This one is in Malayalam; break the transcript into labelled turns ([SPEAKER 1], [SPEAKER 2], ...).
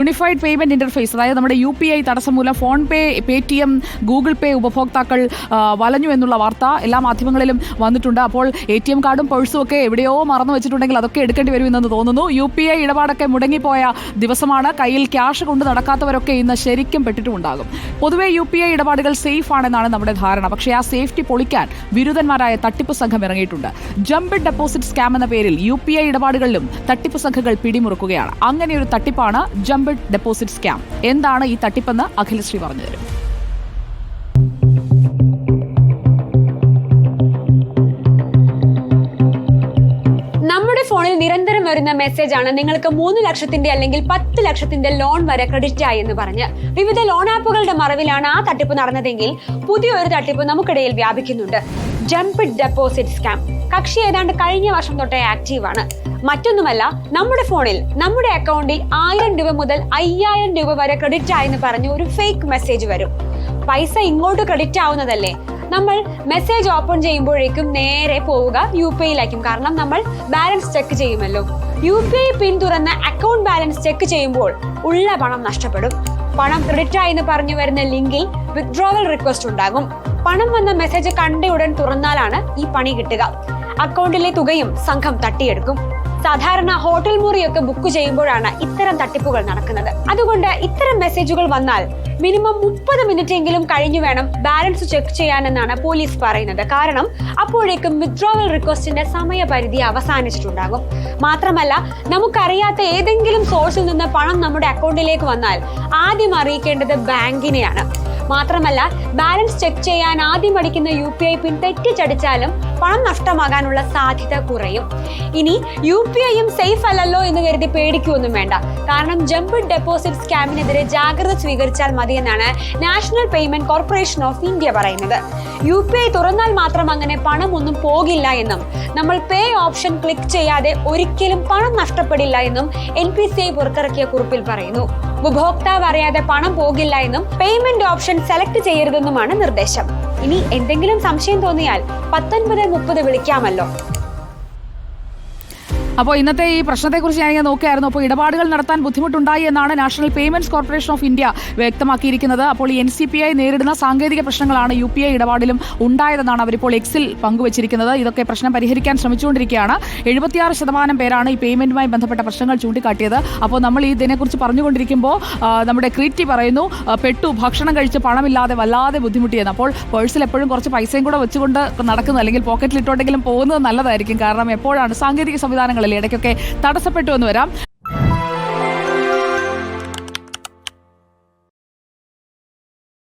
[SPEAKER 1] യൂണിഫൈഡ് പേയ്മെന്റ് ഇന്റർഫേസ് അതായത് നമ്മുടെ യു പി ഐ തടസ്സം മൂലം PhonePe Paytm Google പേ ഉപഭോക്താക്കൾ വലഞ്ഞു എന്നുള്ള വാർത്ത എല്ലാ മാധ്യമങ്ങളിലും വന്നിട്ടുണ്ട്. അപ്പോൾ എ ടി എം കാർഡും പേഴ്സും ഒക്കെ എവിടെയോ മറന്നു വെച്ചിട്ടുണ്ടെങ്കിൽ അതൊക്കെ എടുക്കേണ്ടി വരുമെന്ന് തോന്നുന്നു. യു പി ഐ ഇടപാടൊക്കെ മുടങ്ങിപ്പോയ ദിവസമാണ്. കയ്യിൽ ക്യാഷ് കൊണ്ട് നടക്കാത്തവരൊക്കെ ഇന്ന് ശരിക്കും പെട്ടിട്ടുമുണ്ടാകും. പൊതുവെ യു പി ഐ ഇടപാടുകൾ സേഫ് ആണെന്നാണ് നമ്മുടെ ധാരണ. പക്ഷേ ആ സേഫ്റ്റി പൊളിക്കാൻ ബിരുദന്മാരായ തട്ടിപ്പ് സംഘം ഇറങ്ങിയിട്ടുണ്ട്. ജംപ് ഡെപ്പോസിറ്റ് സ്കാം എന്ന പേരിൽ യു പി ഐ ഇടപാടുകളിലും തട്ടിപ്പ് സംഘങ്ങൾ പിടിമുറുക്കുകയാണ്. അങ്ങനെ ഒരു തട്ടിപ്പാണ് ജംബിഡ് ഡെപ്പോസിറ്റ് സ്കാം എന്താണ് ഈ തട്ടിപ്പെന്ന് അഖിലശ്രീ പറഞ്ഞുതരും
[SPEAKER 2] ഫോണിൽ നിരന്തരം വരുന്ന മെസ്സേജ് ആണ് നിങ്ങൾക്ക് മൂന്ന് ലക്ഷത്തിന്റെ അല്ലെങ്കിൽ പത്ത് ലക്ഷത്തിന്റെ ലോൺ വരെ ക്രെഡിറ്റ് ആയി എന്ന് പറഞ്ഞ്. വിവിധ ലോൺ ആപ്പുകളുടെ മറവിലാണ് ആ തട്ടിപ്പ് നടന്നതെങ്കിൽ പുതിയൊരു തട്ടിപ്പ് നമുക്കിടയിൽ വ്യാപിക്കുന്നുണ്ട്. ജംപിഡ് ഡെപ്പോസിറ്റ് സ്കാം കക്ഷി ഏതാണ്ട് കഴിഞ്ഞ വർഷം തൊട്ടേ ആക്റ്റീവ് ആണ്. മറ്റൊന്നുമല്ല നമ്മുടെ ഫോണിൽ നമ്മുടെ അക്കൗണ്ടിൽ ആയിരം രൂപ മുതൽ അയ്യായിരം രൂപ വരെ ക്രെഡിറ്റ് ആയെന്ന് പറഞ്ഞ് ഒരു ഫേക്ക് മെസ്സേജ് വരും. പൈസ ഇങ്ങോട്ട് ക്രെഡിറ്റ് ആവുന്നതല്ലേ? നമ്മൾ മെസ്സേജ് ഓപ്പൺ ചെയ്യുമ്പോഴേക്കും നേരെ പോവുക യു പി ഐയിലായിരിക്കും. കാരണം നമ്മൾ ബാലൻസ് ചെക്ക് ചെയ്യുമല്ലോ. യു പി ഐ പിൻ തുറന്ന് അക്കൗണ്ട് ബാലൻസ് ചെക്ക് ചെയ്യുമ്പോൾ ഉള്ള പണം നഷ്ടപ്പെടും. പണം ക്രെഡിറ്റ് ആയി എന്ന് പറഞ്ഞു വരുന്ന ലിങ്കിൽ വിത്ഡ്രോവൽ റിക്വസ്റ്റ് ഉണ്ടാകും. പണം വന്ന മെസ്സേജ് കണ്ട ഉടൻ തുറന്നാലാണ് ഈ പണി കിട്ടുക. അക്കൗണ്ടിലെ തുകയും സംഘം തട്ടിയെടുക്കും. സാധാരണ ഹോട്ടൽ മുറിയൊക്കെ ബുക്ക് ചെയ്യുമ്പോഴാണ് ഇത്തരം തട്ടിപ്പുകൾ നടക്കുന്നത്. അതുകൊണ്ട് ഇത്തരം മെസ്സേജുകൾ വന്നാൽ മിനിമം മുപ്പത് മിനിറ്റ് എങ്കിലും കഴിഞ്ഞു വേണം ബാലൻസ് ചെക്ക് ചെയ്യാനെന്നാണ് പോലീസ് പറയുന്നത്. കാരണം അപ്പോഴേക്കും വിത്ഡ്രോവൽ റിക്വസ്റ്റിന്റെ സമയപരിധി അവസാനിച്ചിട്ടുണ്ടാകും. മാത്രമല്ല നമുക്കറിയാത്ത ഏതെങ്കിലും സോഴ്സിൽ നിന്ന് പണം നമ്മുടെ അക്കൗണ്ടിലേക്ക് വന്നാൽ ആദ്യം അറിയിക്കേണ്ടത് ബാങ്കിനെയാണ് മാത്രമല്ല ബാലൻസ് ചെക്ക് ചെയ്യാൻ ആദ്യം അടിക്കുന്ന യു പി ഐ പിൻ തെറ്റിച്ചടിച്ചാലും പണം നഷ്ടമാകാനുള്ള സാധ്യത കുറയും. ഇനി യു പി ഐയും സേഫ് അല്ലല്ലോ എന്ന് കരുതി പേടിക്കുകയൊന്നും വേണ്ട. കാരണം ജമ്പ് ഡെപ്പോസിറ്റ് സ്കാമിനെതിരെ ജാഗ്രത സ്വീകരിച്ചാൽ മതിയെന്നാണ് national payment corporation of India പറയുന്നത്. യു പി ഐ തുറന്നാൽ മാത്രം അങ്ങനെ പണമൊന്നും പോകില്ല എന്നും നമ്മൾ പേ ഓപ്ഷൻ ക്ലിക്ക് ചെയ്യാതെ ഒരിക്കലും പണം നഷ്ടപ്പെടില്ല എന്നും എൻ പി സി ഐ പുറത്തിറക്കിയ കുറിപ്പിൽ പറയുന്നു. ഉപഭോക്താവ് അറിയാതെ പണം പോകില്ല എന്നും പേയ്മെന്റ് ഓപ്ഷൻ സെലക്ട് ചെയ്യരുതെന്നുമാണ് നിർദ്ദേശം. ഇനി എന്തെങ്കിലും സംശയം തോന്നിയാൽ പത്തൊൻപത് മുപ്പത് വിളിക്കാമല്ലോ.
[SPEAKER 1] അപ്പോൾ ഇന്നത്തെ ഈ പ്രശ്നത്തെക്കുറിച്ച് ഞാൻ നോക്കിയായിരുന്നു. അപ്പോൾ ഇടപാടുകൾ നടത്താൻ ബുദ്ധിമുട്ടുണ്ടായി എന്നാണ് national payments corporation of India വ്യക്തമാക്കിയിരിക്കുന്നത്. അപ്പോൾ എൻ സി പി ഐ നേരിടുന്ന സാങ്കേതിക പ്രശ്നങ്ങളാണ് യു പി ഐ ഇടപാടിലും ഉണ്ടായതെന്നാണ് അവരിപ്പോൾ എക്സിൽ പങ്കുവച്ചിരിക്കുന്നത്. ഇതൊക്കെ പ്രശ്നം പരിഹരിക്കാൻ ശ്രമിച്ചുകൊണ്ടിരിക്കുകയാണ്. എഴുപത്തിയാറ് ശതമാനം പേരാണ് ഈ പേയ്മെന്റുമായി ബന്ധപ്പെട്ട പ്രശ്നങ്ങൾ ചൂണ്ടിക്കാട്ടിയത്. അപ്പോൾ നമ്മൾ ഈ ഇതിനെക്കുറിച്ച് പറഞ്ഞുകൊണ്ടിരിക്കുമ്പോൾ നമ്മുടെ ക്രീറ്റി പറയുന്നു പെട്ടു ഭക്ഷണം കഴിച്ച് പണമില്ലാതെ വല്ലാതെ ബുദ്ധിമുട്ടിയെന്ന്. അപ്പോൾ പേഴ്സിൽ എപ്പോഴും കുറച്ച് പൈസയും കൂടെ വെച്ചുകൊണ്ട് നടക്കുന്നത് അല്ലെങ്കിൽ പോക്കറ്റിൽ ഇട്ടോണ്ടെങ്കിലും പോകുന്നത് നല്ലതായിരിക്കും. കാരണം എപ്പോഴാണ് സാങ്കേതിക സംവിധാനങ്ങളിൽ ഇടയ്ക്കൊക്കെ തടസ്സപ്പെട്ടു എന്ന് വരാം.